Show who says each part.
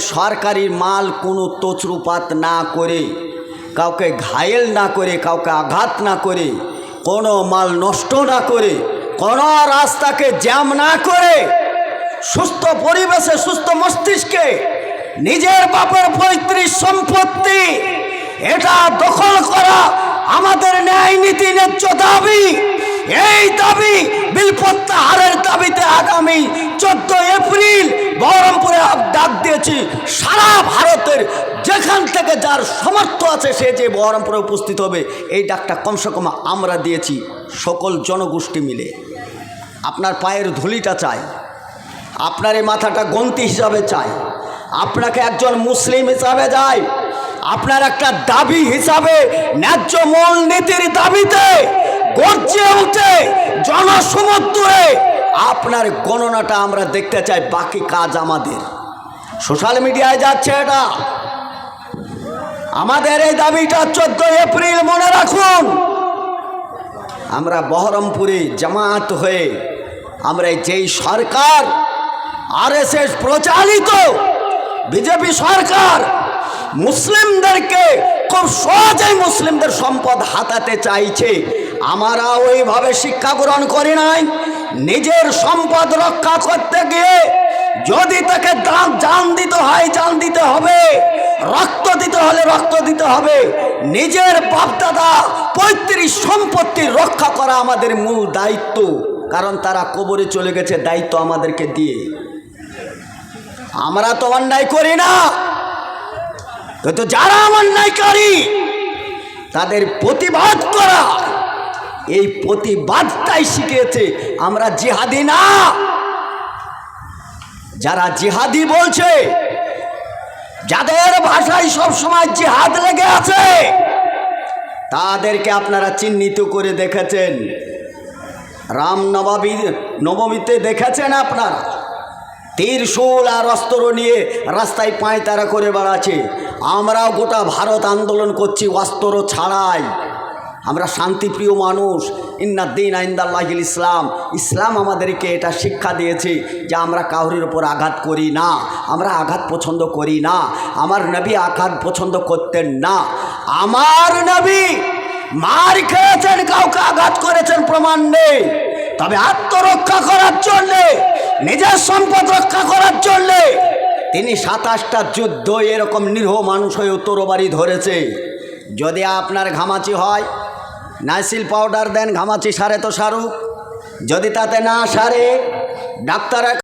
Speaker 1: সরকারি মাল কোনো তছরুপাত না করে, কাউকে ঘায়েল না করে, কাউকে আঘাত না করে, কোনো মাল নষ্ট না করে, কোনো রাস্তাকে জ্যাম না করে, সুস্থ পরিবেশে, সুস্থ মস্তিষ্কে নিজের বাপের পৈতৃক সম্পত্তি, এটা দখল করা আমাদের ন্যায় নীতি ন্যায্য দাবি। এই দাবি বিল দাবিতে আগামী চোদ্দ এপ্রিল বহরমপুরে ডাক দিয়েছি, সারা ভারতের যেখান থেকে যার সামর্থ্য আছে সে যে বহরমপুরে উপস্থিত হবে, এই ডাকটা কমসে কম আমরা দিয়েছি সকল জনগোষ্ঠী মিলে। আপনার পায়ের ধুলিটা চাই, আপনার এই মাথাটা গন্তি হিসাবে চাই, আপনাকে একজন মুসলিম হিসাবে যায় আপনার একটা দাবি হিসাবে, ন্যায্য মূল নীতির দাবিতে গর্জে উঠে জনসমুদ্রে আপনার গণনাটা আমরা দেখতে চাই, বাকি কাজ আমাদের। সোশ্যাল মিডিয়ায় যাচ্ছে এটা। আমাদের এই দাবিটা চোদ্দ এপ্রিল মনে রাখুন। আমরা বহরমপুরে জামাত হয়ে আমরা যেই সরকার, আরএসএস প্রচালিত বিজেপি সরকার, মুসলিমদেরকে খুব সহজেই মুসলিমদের সম্পদ হাতাতে চাইছে। আমরা ওইভাবে শিক্ষা গ্রহণ করি নাই। নিজের সম্পদ রক্ষা করতে গিয়ে যদি তাকে জান দিতে হয়, জান দিতে হবে। রক্ত দিতে হলে রক্ত দিতে হবে। নিজের বাপদাদা পৈতৃক সম্পত্তি রক্ষা করা আমাদের মূল দায়িত্ব। কারণ তারা কবরে চলে গেছে, দায়িত্ব আমাদেরকে দিয়ে। আমরা তো অন্যায় করি না। কিন্তু যারা অন্যায়কারী তাদের প্রতিবাদ করা। এই প্রতিবাদটাই শিখিয়েছে, আমরা জিহাদি না। যারা জিহাদি বলছে, যাদের ভাষায় সব সময় জিহাদ লেগে আছে, তাদেরকে আপনারা চিহ্নিত করে দেখেছেন। রাম নবমী, নবমীতে দেখেছেন আপনারা? তীরশূল আর অস্ত্র নিয়ে রাস্তায় পাঁয়তারা করে বেড়াচ্ছে। আমরাও গোটা ভারত আন্দোলন করছি অস্ত্র ছাড়াই। আমরা শান্তিপ্রিয় মানুষ। ইন্নাদ্দিন আইন্দাল্লাহিল ইসলাম। ইসলাম আমাদেরকে এটা শিক্ষা দিয়েছে যে আমরা কাউরির ওপর আঘাত করি না, আমরা আঘাত পছন্দ করি না, আমার নবী আঘাত পছন্দ করতেন না। আমার নবী মার খেয়েছেন, কাউকে আঘাত করেছেন প্রমাণ নেই। তবে আত্মরক্ষা করার জন্যে, নিজের সম্পদ রক্ষা করার জন্যে তিনি সাতাশটা যুদ্ধ এরকম নিরীহ মানুষ হয়ে তরবারি ধরেছে। যদি আপনার ঘামাচি হয় নাইসিল পাউডার দেন ঘামাচি সারে তো সারুক। যদি তাতে না সারে ডাক্তার